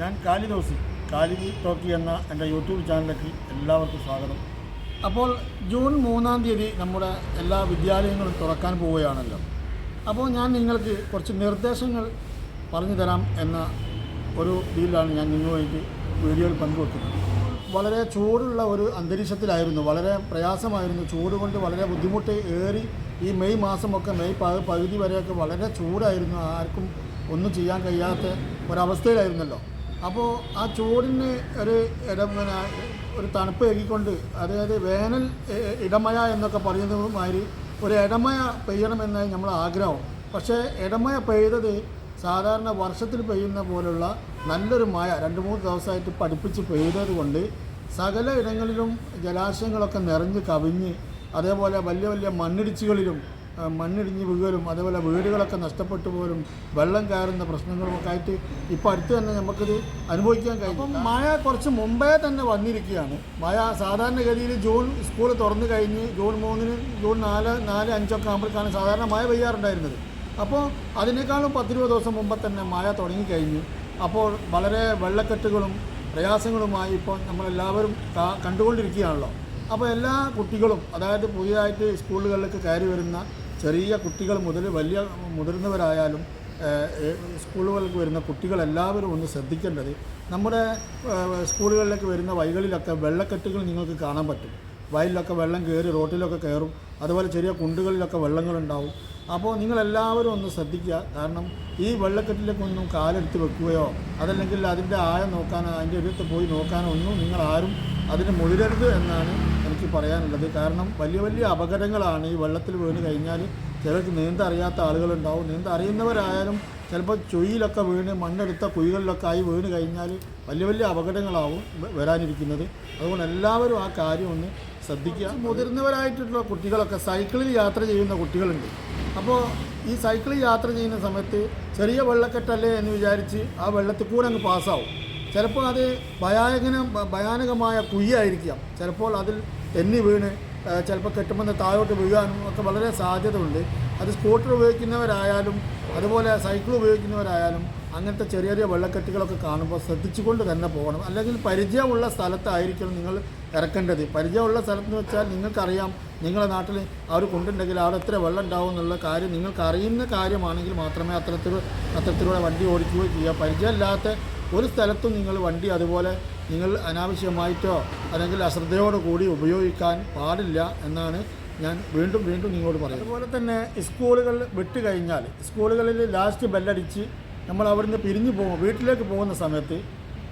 ഞാൻ കാലി ദോസി കാലി ടോക്കി എന്ന എന്റെ യൂട്യൂബ് ചാനലിലേക്ക് എല്ലാവർക്കും സ്വാഗതം. അപ്പോൾ ജൂൺ മൂന്നാം തീയതി നമ്മുടെ എല്ലാ വിദ്യാലയങ്ങളും തുറക്കാൻ പോവുകയാണല്ലോ. അപ്പോൾ ഞാൻ നിങ്ങൾക്ക് കുറച്ച് നിർദ്ദേശങ്ങൾ പറഞ്ഞു തരാം എന്ന ഒരു രീതിയിലാണ് ഞാൻ നിങ്ങളുമായിട്ട് വീഡിയോയിൽ പങ്കുവെക്കുന്നത്. വളരെ ചൂടുള്ള ഒരു അന്തരീക്ഷത്തിലായിരുന്നു വളരെ പ്രയാസമായിരുന്നു. ചൂട് കൊണ്ട് വളരെ ബുദ്ധിമുട്ട് ഏറി ഈ മെയ് മാസമൊക്കെ മെയ് പകുതി വരെയൊക്കെ വളരെ ചൂടായിരുന്നു. ആർക്കും ഒന്നും ചെയ്യാൻ കഴിയാത്ത ഒരവസ്ഥയിലായിരുന്നല്ലോ. അപ്പോൾ ആ ചൂടിന് ഒരു പിന്നെ ഒരു തണുപ്പ് ഏകിക്കൊണ്ട് അതായത് വേനൽ ഇടമയ എന്നൊക്കെ പറയുന്നതുമാതിരി ഒരു ഇടമയ പെയ്യണമെന്നായി നമ്മൾ ആഗ്രഹം. പക്ഷേ ഇടമയ പെയ്തത് സാധാരണ വർഷത്തിൽ പെയ്യുന്ന പോലുള്ള നല്ലൊരു മഴ രണ്ട് മൂന്ന് ദിവസമായിട്ട് പഠിപ്പിച്ച് പെയ്തത് കൊണ്ട് സകല ഇടങ്ങളിലും ജലാശയങ്ങളൊക്കെ നിറഞ്ഞ് കവിഞ്ഞ് അതേപോലെ വലിയ വലിയ മണ്ണിടിച്ചുകളിലും മണ്ണിടിഞ്ഞ് വീഴലും അതേപോലെ വീടുകളൊക്കെ നഷ്ടപ്പെട്ടു പോലും വെള്ളം കയറുന്ന പ്രശ്നങ്ങളുമൊക്കെ ആയിട്ട് ഇപ്പോൾ അടുത്ത് തന്നെ നമുക്കിത് അനുഭവിക്കാൻ കഴിയും അപ്പം മഴ കുറച്ച് മുമ്പേ തന്നെ വന്നിരിക്കുകയാണ്. മഴ സാധാരണഗതിയിൽ ജൂൺ സ്കൂൾ തുറന്നു കഴിഞ്ഞ് ജൂൺ മൂന്നിന് ജൂൺ നാല് നാല് അഞ്ചൊക്കെ ആകുമ്പോഴേക്കാണ് സാധാരണ മഴ പെയ്യാറുണ്ടായിരുന്നത്. അപ്പോൾ അതിനേക്കാളും പത്തിരുപത് ദിവസം മുമ്പ് തന്നെ മഴ തുടങ്ങിക്കഴിഞ്ഞു. അപ്പോൾ വളരെ വെള്ളക്കെട്ടുകളും പ്രയാസങ്ങളുമായി ഇപ്പോൾ നമ്മളെല്ലാവരും കണ്ടുകൊണ്ടിരിക്കുകയാണല്ലോ. അപ്പോൾ എല്ലാ കുട്ടികളും അതായത് പുതിയതായിട്ട് സ്കൂളുകളിലേക്ക് കയറി വരുന്ന ചെറിയ കുട്ടികൾ മുതൽ വലിയ മുതിർന്നവരായാലും സ്കൂളുകളിലേക്ക് വരുന്ന കുട്ടികളെല്ലാവരും ഒന്ന് ശ്രദ്ധിക്കേണ്ടത് നമ്മുടെ സ്കൂളുകളിലേക്ക് വരുന്ന വഴികളിലൊക്കെ വെള്ളക്കെട്ടുകൾ നിങ്ങൾക്ക് കാണാൻ പറ്റും. വയലിലൊക്കെ വെള്ളം കയറി റോട്ടിലൊക്കെ കയറും. അതുപോലെ ചെറിയ കുണ്ടുകളിലൊക്കെ വെള്ളങ്ങളുണ്ടാവും. അപ്പോൾ നിങ്ങളെല്ലാവരും ഒന്ന് ശ്രദ്ധിക്കുക. കാരണം ഈ വെള്ളക്കെട്ടിലേക്കൊന്നും കാലെടുത്ത് വെക്കുകയോ അതല്ലെങ്കിൽ അതിന്റെ ആഴം നോക്കാനോ അതിന്റെ അടുത്ത് പോയി നോക്കാനോ ഒന്നും നിങ്ങളാരും അതിന് മുതിരരുത് എന്നാണ് എനിക്ക് പറയാനുള്ളത്. കാരണം വലിയ വലിയ അപകടങ്ങളാണ് ഈ വെള്ളത്തിൽ വീണ് കഴിഞ്ഞാൽ ചിലർക്ക് നീന്ത അറിയാത്ത ആളുകളുണ്ടാവും. നീന്ത അറിയുന്നവരായാലും ചിലപ്പോൾ ചൊയ്യിലൊക്കെ വീണ് മണ്ണെടുത്ത കുഴികളിലൊക്കെ ആയി വീണ് കഴിഞ്ഞാൽ വലിയ വലിയ അപകടങ്ങളാവും വരാനിരിക്കുന്നത്. അതുകൊണ്ട് എല്ലാവരും ആ കാര്യം ഒന്ന് ശ്രദ്ധിക്കുക. മുതിർന്നവരായിട്ടുള്ള കുട്ടികളൊക്കെ സൈക്കിളിൽ യാത്ര ചെയ്യുന്ന കുട്ടികളുണ്ട്. അപ്പോൾ ഈ സൈക്കിളിൽ യാത്ര ചെയ്യുന്ന സമയത്ത് ചെറിയ വെള്ളക്കെട്ടല്ലേ എന്ന് വിചാരിച്ച് ആ വെള്ളത്തിൽ കൂടെ അങ്ങ് പാസ്സാവും. ചിലപ്പോൾ അത് ഭയാനകന ഭയാനകമായ കുയ്യായിരിക്കാം ചിലപ്പോൾ അതിൽ തെന്നി വീണ് ചിലപ്പോൾ കെട്ടുമ്പോൾ താഴോട്ട് വീഴാനും ഒക്കെ വളരെ സാധ്യതയുണ്ട്. അത് സ്കൂട്ടർ ഉപയോഗിക്കുന്നവരായാലും അതുപോലെ സൈക്കിൾ ഉപയോഗിക്കുന്നവരായാലും അങ്ങനത്തെ ചെറിയ ചെറിയ വെള്ളക്കെട്ടുകളൊക്കെ കാണുമ്പോൾ ശ്രദ്ധിച്ചുകൊണ്ട് തന്നെ പോകണം. അല്ലെങ്കിൽ പരിചയമുള്ള സ്ഥലത്തായിരിക്കണം നിങ്ങൾ ഇറക്കേണ്ടത്. പരിചയമുള്ള സ്ഥലത്ത് എന്ന് വെച്ചാൽ നിങ്ങൾക്കറിയാം നിങ്ങളുടെ നാട്ടിൽ അവർ കൊണ്ടുണ്ടെങ്കിൽ അവിടെ എത്ര വെള്ളം ഉണ്ടാവും എന്നുള്ള കാര്യം. നിങ്ങൾക്ക് അറിയുന്ന കാര്യമാണെങ്കിൽ മാത്രമേ അത്തരത്തിൽ അത്തരത്തിലൂടെ വണ്ടി ഓടിക്കുകയോ ചെയ്യുക പരിചയമില്ലാത്ത ഒരു സ്ഥലത്തും നിങ്ങൾ വണ്ടി അതുപോലെ നിങ്ങൾ അനാവശ്യമായിട്ടോ അല്ലെങ്കിൽ അശ്രദ്ധയോടു കൂടി ഉപയോഗിക്കാൻ പാടില്ല എന്നാണ് ഞാൻ വീണ്ടും വീണ്ടും നിങ്ങളോട് പറയുന്നത്. അതുപോലെ തന്നെ സ്കൂളുകൾ വിട്ട് കഴിഞ്ഞാൽ സ്കൂളുകളിൽ ലാസ്റ്റ് ബെല്ലടിച്ച് നമ്മൾ അവിടുന്ന് പിരിഞ്ഞു പോകും വീട്ടിലേക്ക് പോകുന്ന സമയത്ത്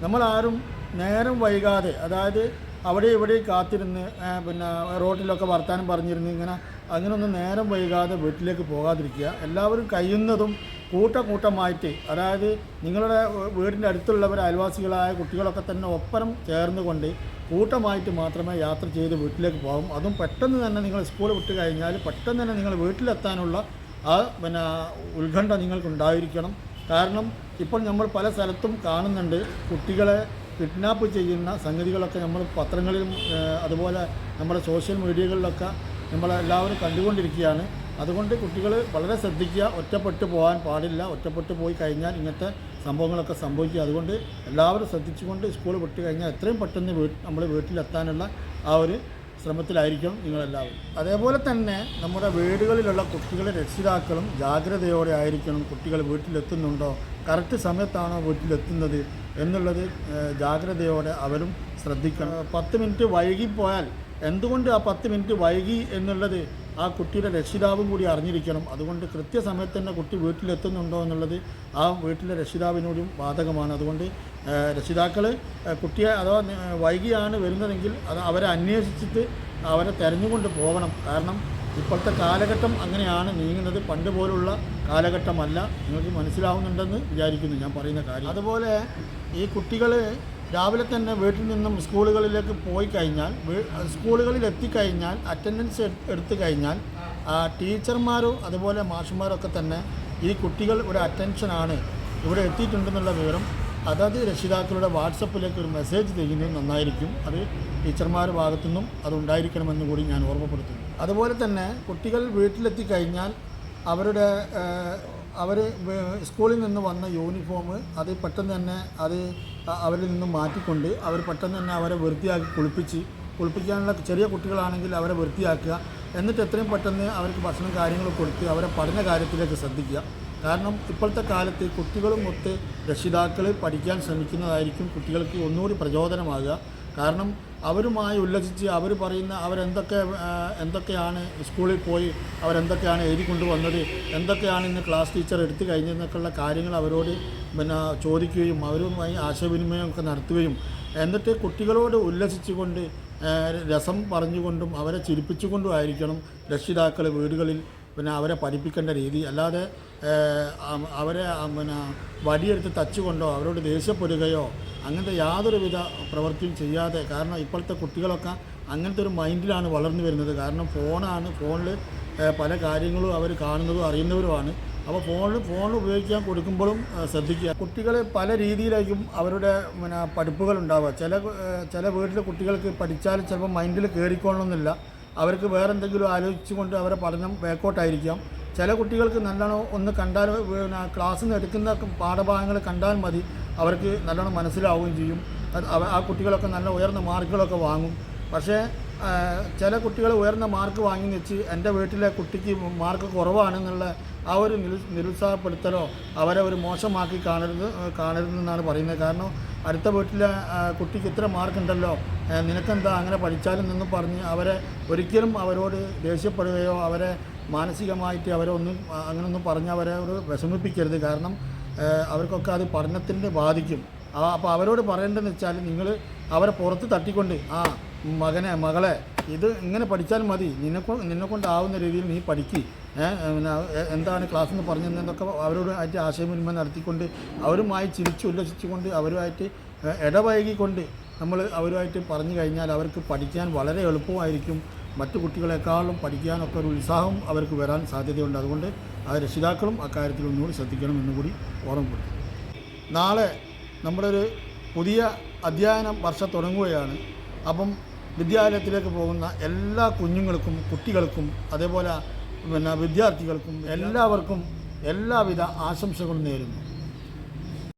നമ്മളാരും നേരം വൈകാതെ അതായത് അവിടെ ഇവിടെ കാത്തിരുന്ന് പിന്നെ റോട്ടിലൊക്കെ വർത്താനം പറഞ്ഞിരുന്ന് ഇങ്ങനെ അങ്ങനെയൊന്നും നേരം വൈകാതെ വീട്ടിലേക്ക് പോകാതിരിക്കുക. എല്ലാവരും കഴിയുന്നതും കൂട്ടക്കൂട്ടമായിട്ട് അതായത് നിങ്ങളുടെ വീടിന്റെ അടുത്തുള്ളവർ അയൽവാസികളായ കുട്ടികളൊക്കെ തന്നെ ഒപ്പരം ചേർന്നുകൊണ്ട് കൂട്ടമായിട്ട് മാത്രമേ യാത്ര ചെയ്ത് വീട്ടിലേക്ക് പോകും അതും പെട്ടെന്ന് തന്നെ നിങ്ങൾ സ്കൂൾ വിട്ട് കഴിഞ്ഞാൽ പെട്ടെന്ന് തന്നെ നിങ്ങൾ വീട്ടിലെത്താനുള്ള ആ പിന്നെ ഉത്കണ്ഠ നിങ്ങൾക്കുണ്ടായിരിക്കണം. കാരണം ഇപ്പോൾ നമ്മൾ പല സ്ഥലത്തും കാണുന്നുണ്ട് കുട്ടികളെ കിഡ്നാപ്പ് ചെയ്യുന്ന സംഗതികളൊക്കെ നമ്മൾ പത്രങ്ങളിലും അതുപോലെ നമ്മുടെ സോഷ്യൽ മീഡിയകളിലൊക്കെ നമ്മളെല്ലാവരും കണ്ടുകൊണ്ടിരിക്കുകയാണ്. അതുകൊണ്ട് കുട്ടികൾ വളരെ ശ്രദ്ധിക്കുക. ഒറ്റപ്പെട്ടു പോകാൻ പാടില്ല. ഒറ്റപ്പെട്ടു പോയി കഴിഞ്ഞാൽ ഇങ്ങനത്തെ സംഭവങ്ങളൊക്കെ സംഭവിക്കുക. അതുകൊണ്ട് എല്ലാവരും ശ്രദ്ധിച്ചുകൊണ്ട് സ്കൂൾ വിട്ട് കഴിഞ്ഞാൽ എത്രയും പെട്ടെന്ന് നമ്മൾ വീട്ടിലെത്താനുള്ള ആ ഒരു ശ്രമത്തിലായിരിക്കണം നിങ്ങളെല്ലാവരും. അതേപോലെ തന്നെ നമ്മുടെ വീടുകളിലുള്ള കുട്ടികളെ രക്ഷിതാക്കളും ജാഗ്രതയോടെ ആയിരിക്കണം കുട്ടികൾ വീട്ടിലെത്തുന്നുണ്ടോ. കറക്റ്റ് സമയത്താണോ വീട്ടിലെത്തുന്നത് എന്നുള്ളത് ജാഗ്രതയോടെ അവരും ശ്രദ്ധിക്കണം. പത്ത് മിനിറ്റ് വൈകിപ്പോയാൽ എന്തുകൊണ്ട് ആ പത്ത് മിനിറ്റ് വൈകി എന്നുള്ളത് ആ കുട്ടിയുടെ രക്ഷിതാവും കൂടി അറിഞ്ഞിരിക്കണം. അതുകൊണ്ട് കൃത്യസമയത്ത് തന്നെ കുട്ടി വീട്ടിലെത്തുന്നുണ്ടോ എന്നുള്ളത് ആ വീട്ടിലെ രക്ഷിതാവിനോടും ബാധകമാണ്. അതുകൊണ്ട് രക്ഷിതാക്കൾ കുട്ടിയെ അഥവാ വൈകിയാണ് വരുന്നതെങ്കിൽ അത് അവരെ അന്വേഷിച്ചിട്ട് അവരെ തെരഞ്ഞുകൊണ്ട് പോകണം. കാരണം ഇപ്പോഴത്തെ കാലഘട്ടം അങ്ങനെയാണ്. നീങ്ങുന്നത് പണ്ട് പോലുള്ള കാലഘട്ടമല്ല. നിങ്ങൾക്ക് മനസ്സിലാവുന്നുണ്ടെന്ന് വിചാരിക്കുന്നു ഞാൻ പറയുന്ന കാര്യം. അതുപോലെ ഈ കുട്ടികൾ രാവിലെ തന്നെ വീട്ടിൽ നിന്നും സ്കൂളുകളിലേക്ക് പോയി കഴിഞ്ഞാൽ സ്കൂളുകളിൽ എത്തിക്കഴിഞ്ഞാൽ അറ്റൻഡൻസ് എടുത്തു കഴിഞ്ഞാൽ ടീച്ചർമാരും അതുപോലെ മാഷുമാരൊക്കെ തന്നെ ഈ കുട്ടികൾ ഒരു അറ്റൻഷനാണ് ഇവിടെ എത്തിയിട്ടുണ്ടെന്നുള്ള വിവരം അതത് രക്ഷിതാക്കളുടെ വാട്സപ്പിലേക്ക് ഒരു മെസ്സേജ് ചെയ്യുന്നത് നന്നായിരിക്കും. അത് ടീച്ചർമാരുടെ ഭാഗത്തു നിന്നും അതുണ്ടായിരിക്കണമെന്ന് കൂടി ഞാൻ ഓർമ്മപ്പെടുത്തുന്നു. അതുപോലെ തന്നെ കുട്ടികൾ വീട്ടിലെത്തി കഴിഞ്ഞാൽ അവരുടെ അവർ സ്കൂളിൽ നിന്ന് വന്ന യൂണിഫോം അത് പെട്ടെന്ന് തന്നെ അത് അവരിൽ നിന്ന് മാറ്റിക്കൊണ്ട് അവർ പെട്ടെന്ന് തന്നെ അവരെ വൃത്തിയാക്കി കുളിപ്പിച്ച് കുളിപ്പിക്കാനുള്ള ചെറിയ കുട്ടികളാണെങ്കിൽ അവരെ വൃത്തിയാക്കുക. എന്നിട്ട് എത്രയും പെട്ടെന്ന് അവർക്ക് ഭക്ഷണം കാര്യങ്ങൾ കൊടുത്ത് അവരെ പഠന കാര്യത്തിലേക്ക് ശ്രദ്ധിക്കുക. കാരണം ഇപ്പോഴത്തെ കാലത്ത് കുട്ടികളും ഒത്ത് രക്ഷിതാക്കൾ പഠിക്കാൻ ശ്രമിക്കുന്നതായിരിക്കും കുട്ടികൾക്ക് ഒന്നുകൂടി പ്രചോദനമാകുക. കാരണം അവരുമായി ഉല്ലസിച്ച് അവർ പറയുന്ന അവരെന്തൊക്കെ എന്തൊക്കെയാണ് സ്കൂളിൽ പോയി അവരെന്തൊക്കെയാണ് എഴുതി കൊണ്ടുവന്നത് എന്തൊക്കെയാണ് ഇന്ന് ക്ലാസ് ടീച്ചർ എടുത്തു കഴിഞ്ഞതെന്നൊക്കെയുള്ള കാര്യങ്ങൾ അവരോട് പിന്നെ ചോദിക്കുകയും അവരുമായി ആശയവിനിമയം ഒക്കെ നടത്തുകയും എന്നിട്ട് കുട്ടികളോട് ഉല്ലസിച്ചുകൊണ്ട് രസം പറഞ്ഞുകൊണ്ടും അവരെ ചിരിപ്പിച്ചുകൊണ്ടും ആയിരിക്കണം രക്ഷിതാക്കൾ വീടുകളിൽ പിന്നെ അവരെ പഠിപ്പിക്കേണ്ട രീതി. അല്ലാതെ അവരെ പിന്നെ വടിയെടുത്ത് തച്ചുകൊണ്ടോ അവരോട് ദേഷ്യപ്പെടുകയോ അങ്ങനത്തെ യാതൊരുവിധ പ്രവൃത്തിയും ചെയ്യാതെ കാരണം ഇപ്പോഴത്തെ കുട്ടികളൊക്കെ അങ്ങനത്തെ ഒരു മൈൻഡിലാണ് വളർന്നു വരുന്നത്. കാരണം ഫോണാണ് ഫോണിൽ പല കാര്യങ്ങളും അവർ കാണുന്നതും അറിയുന്നവരുമാണ്. അപ്പോൾ ഫോണിൽ ഫോൺ ഉപയോഗിക്കാൻ കൊടുക്കുമ്പോഴും ശ്രദ്ധിക്കുക. കുട്ടികൾ പല രീതിയിലേക്കും അവരുടെ പിന്നെ പഠിപ്പുകൾ ഉണ്ടാവുക. ചില ചില വീട്ടിലെ കുട്ടികൾക്ക് പഠിച്ചാൽ ചിലപ്പോൾ മൈൻഡിൽ കയറിക്കൊള്ളണമെന്നില്ല അവർക്ക് വേറെ എന്തെങ്കിലും ആലോചിച്ചുകൊണ്ട് അവരെ പഠനം ബേക്കോട്ടായിരിക്കാം ചില കുട്ടികൾക്ക് നല്ലോണം ഒന്ന് കണ്ടാൽ പിന്നെ ക്ലാസ്സിൽ നിന്ന് എടുക്കുന്ന പാഠഭാഗങ്ങൾ കണ്ടാൽ മതി. അവർക്ക് നല്ലോണം മനസ്സിലാവുകയും ചെയ്യും. ആ കുട്ടികളൊക്കെ നല്ല ഉയർന്ന മാർക്കുകളൊക്കെ വാങ്ങും. പക്ഷേ ചില കുട്ടികൾ ഉയർന്ന മാർക്ക് വാങ്ങി വെച്ച് എന്റെ വീട്ടിലെ കുട്ടിക്ക് മാർക്ക് കുറവാണെന്നുള്ള ആ ഒരു നിരു നിരുത്സാഹപ്പെടുത്തലോ അവരെ ഒരു മോശമാക്കി കാണരുത് കാണരുതെന്നാണ് പറയുന്നത്. കാരണം അടുത്ത വീട്ടിലെ കുട്ടിക്ക് ഇത്ര മാർക്കുണ്ടല്ലോ നിനക്കെന്താ അങ്ങനെ പഠിച്ചാലും നിന്നും പറഞ്ഞ് അവരെ ഒരിക്കലും അവരോട് ദേഷ്യപ്പെടുകയോ അവരെ മാനസികമായിട്ട് അവരെ ഒന്നും ആ, അങ്ങനൊന്നും പറഞ്ഞ് അവരെ ഒരു വിഷമിപ്പിക്കരുത്. കാരണം അവർക്കൊക്കെ അത് പഠനത്തിന്റെ ബാധിക്കും. അപ്പോൾ അവരോട് പറയേണ്ടതെന്ന് വെച്ചാൽ നിങ്ങൾ അവരെ പുറത്ത് തട്ടിക്കൊണ്ട് ആ മകനെ മകളെ ഇത് ഇങ്ങനെ പഠിച്ചാൽ മതി. നിന്നെക്കൊ നിന്നെക്കൊണ്ടാവുന്ന രീതിയിൽ നീ പഠിക്ക്. എന്താണ് ക്ലാസ് എന്ന് പറഞ്ഞതെന്നൊക്കെ അവരോട് ആയിട്ട് ആശയവിനിമയം നടത്തിക്കൊണ്ട് അവരുമായി ചിരിച്ചു ഉല്ലസിച്ചുകൊണ്ട് അവരുമായിട്ട് ഇടപഴകിക്കൊണ്ട് നമ്മൾ അവരുമായിട്ട് പറഞ്ഞു കഴിഞ്ഞാൽ അവർക്ക് പഠിക്കാൻ വളരെ എളുപ്പമായിരിക്കും. മറ്റു കുട്ടികളെക്കാളും പഠിക്കാനൊക്കെ ഒരു ഉത്സാഹം അവർക്ക് വരാൻ സാധ്യതയുണ്ട്. അതുകൊണ്ട് ആ രക്ഷിതാക്കളും അക്കാര്യത്തിൽ ഒന്നുകൂടി ശ്രദ്ധിക്കണം എന്നുകൂടി ഓർമ്മപ്പെടുത്തും നാളെ നമ്മുടെ ഒരു പുതിയ അധ്യയന വർഷം തുടങ്ങുകയാണ്. അപ്പം വിദ്യാലയത്തിലേക്ക് പോകുന്ന എല്ലാ കുഞ്ഞുങ്ങൾക്കും കുട്ടികൾക്കും അതേപോലെ പിന്നെ വിദ്യാർത്ഥികൾക്കും എല്ലാവർക്കും എല്ലാവിധ ആശംസകളും നേരുന്നു.